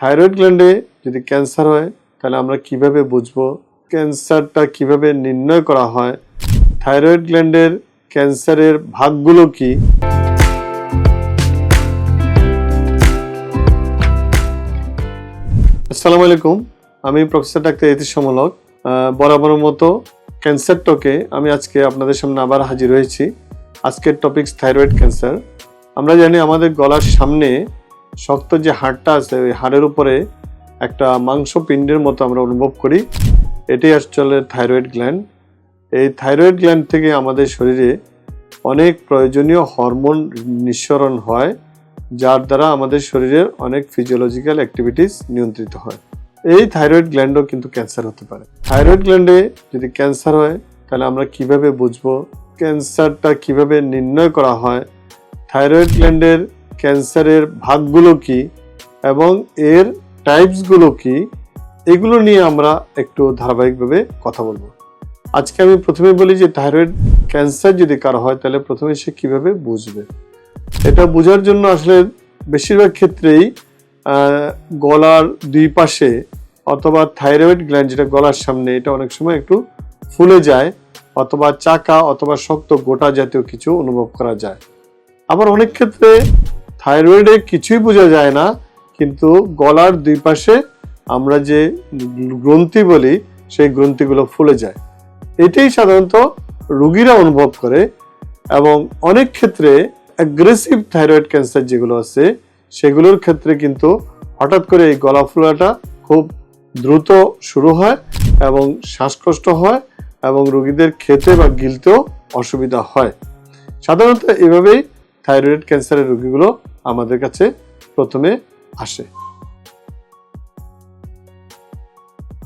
Thyroid গ্ল্যান্ডে যদি cancer হয়, তাহলে আমরা কীভাবে বুঝব? ক্যান্সারটা কীভাবে নির্ণয় করা হয়? থাইরয়েড গ্ল্যান্ডের ক্যান্সারের ভাগগুলো কি? আসসালামু আলাইকুম। আমি প্রফেসর ডাক্তার ইতিশ সমলক। বরাবর মতো ক্যান্সার টকে আমি আজকে আপনাদের সামনে আবার হাজির হয়েছি। আজকের টপিকস থাইরয়েড ক্যান্সার আমরা জানি আমাদের গলার সামনে শক্ত যে হাড়টা আছে, ওই হাড়ের উপরে একটা মাংসপিণ্ডের মতো আমরা অনুভব করি। এটি আসলে থাইরয়েড গ্ল্যান্ড। এই থাইরয়েড গ্ল্যান্ড থেকে আমাদের শরীরে অনেক প্রয়োজনীয় হরমোন নিঃসরণ হয়, যার দ্বারা আমাদের শরীরের অনেক ফিজিওলজিক্যাল অ্যাক্টিভিটিস নিয়ন্ত্রিত হয়। এই থাইরয়েড গ্ল্যান্ডও কিন্তু ক্যান্সার হতে পারে। থাইরয়েড গ্ল্যান্ডে যদি ক্যান্সার হয়, তাহলে আমরা কীভাবে বুঝব? ক্যান্সারটা কীভাবে নির্ণয় করা হয়? থাইরয়েড গ্ল্যান্ডের ক্যান্সারের ভাগগুলো কি এবং এর টাইপসগুলো কি, এগুলো নিয়ে আমরা একটু ধারাবাহিকভাবে কথা বলব। আজকে আমি প্রথমে বলি যে থাইরয়েড ক্যান্সার যদি কারও হয়, তাহলে প্রথমে সে কীভাবে বুঝবে? এটা বোঝার জন্য আসলে বেশিরভাগ ক্ষেত্রেই গলার দুই পাশে অথবা থাইরয়েড গ্ল্যান্ড যেটা গলার সামনে, এটা অনেক সময় একটু ফুলে যায় অথবা চাকা অথবা শক্ত গোটা জাতীয় কিছু অনুভব করা যায়। আবার অনেক ক্ষেত্রে থাইরয়েডে কিছুই বোঝা যায় না, কিন্তু গলার দুই পাশে আমরা যে গ্রন্থি বলি, সেই গ্রন্থিগুলো ফুলে যায়। এটাই সাধারণত রুগীরা অনুভব করে এবং অনেক ক্ষেত্রে অ্যাগ্রেসিভ থাইরয়েড ক্যান্সার যেগুলো আছে, সেগুলোর ক্ষেত্রে কিন্তু হঠাৎ করে এই গলা ফোলাটা খুব দ্রুত শুরু হয় এবং শ্বাসকষ্ট হয় এবং রোগীদের খেতে বা গিলতেও অসুবিধা হয়। সাধারণত এভাবেই থাইরয়েড ক্যান্সারের রোগীগুলো আমাদের কাছে প্রথমে আসে।